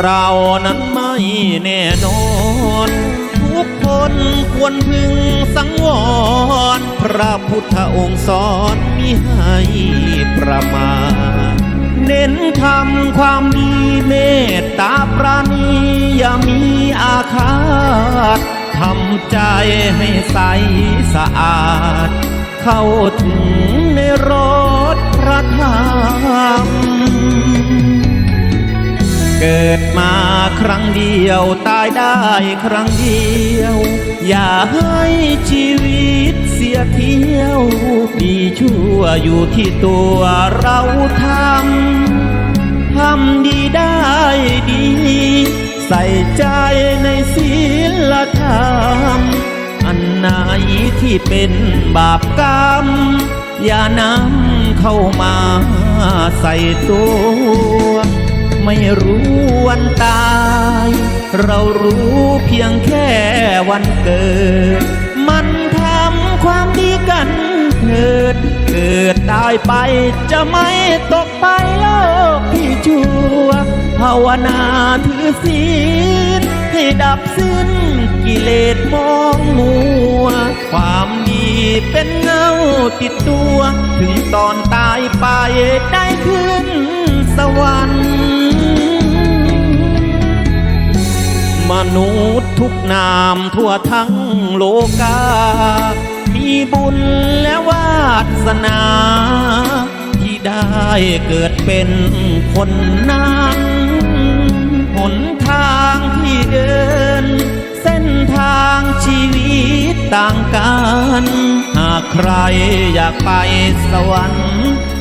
เรานั้นไม่แน่นอน ทุกคนควรพึงสังวร พระพุทธองค์สอนมิให้ประมาทเน้นทำความดีเมตตาปราณีอย่ามีอาฆาตทำใจให้ใสสะอาด เข้าถึงในรถพระธรรม เกิดมาครั้งเดียวตายได้ครั้งเดียว อย่าให้ชีวิตเสียเที่ยว ดีชั่วอยู่ที่ตัวเราทำทำดีได้ดี ใส่ใจในศีลธรรม อันไหนที่เป็นบาปกรรม อย่านำเข้ามาใส่ตัว ไม่รู้วันตาย เรารู้เพียงแค่วันเกิด มันทำความดีกันเถิดเกิดตายไปจะไม่ตกไปโลกที่ชั่วภาวนาถือศีลให้ดับสิ้นกิเลสมองมัว ความดีเป็นเงาติดตัว ถึงตอนตายไปได้ขึ้นสวรรค์ มนุษย์ทุกนามทั่วทั้งโลกา มีบุญและวาสนา ที่ได้เกิดเป็นคนนั้นหนทางที่เดิน เส้นทางชีวิตต่างกัน หากใครอยากไปสวรรค์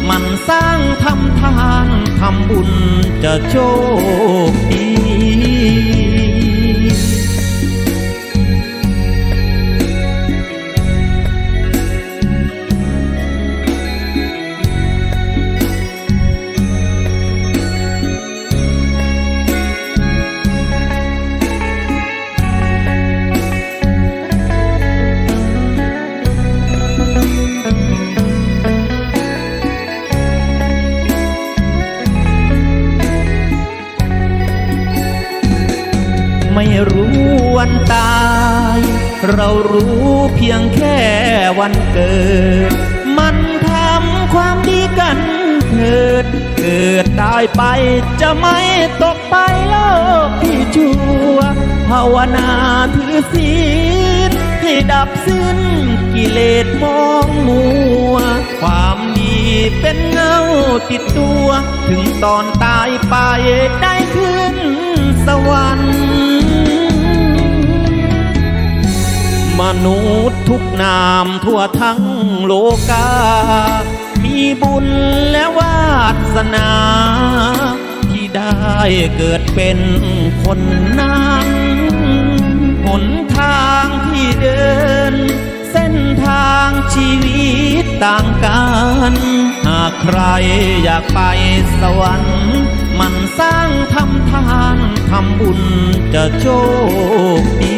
มันสร้างทำทานทำบุญจะโชค ไม่รู้วันตาย เรารู้เพียงแค่วันเกิด มันทำความดีกันเถิด เกิดตายไปจะไม่ตกไปโลกที่ชั่วภาวนาถือศีลให้ดับสิ้นกิเลสมองมัว ความดีเป็นเงาติดตัว ถึงตอนตายไปได้ขึ้นสวรรค์ มนุษย์ทุกนามทั่วทั้งโลกา มีบุญและวาสนา ที่ได้เกิดเป็นคนนั้นหนทางที่เดิน เส้นทางชีวิตต่างกัน หากใครอยากไปสวรรค์มันสร้างทำทานทำบุญจะโชคดี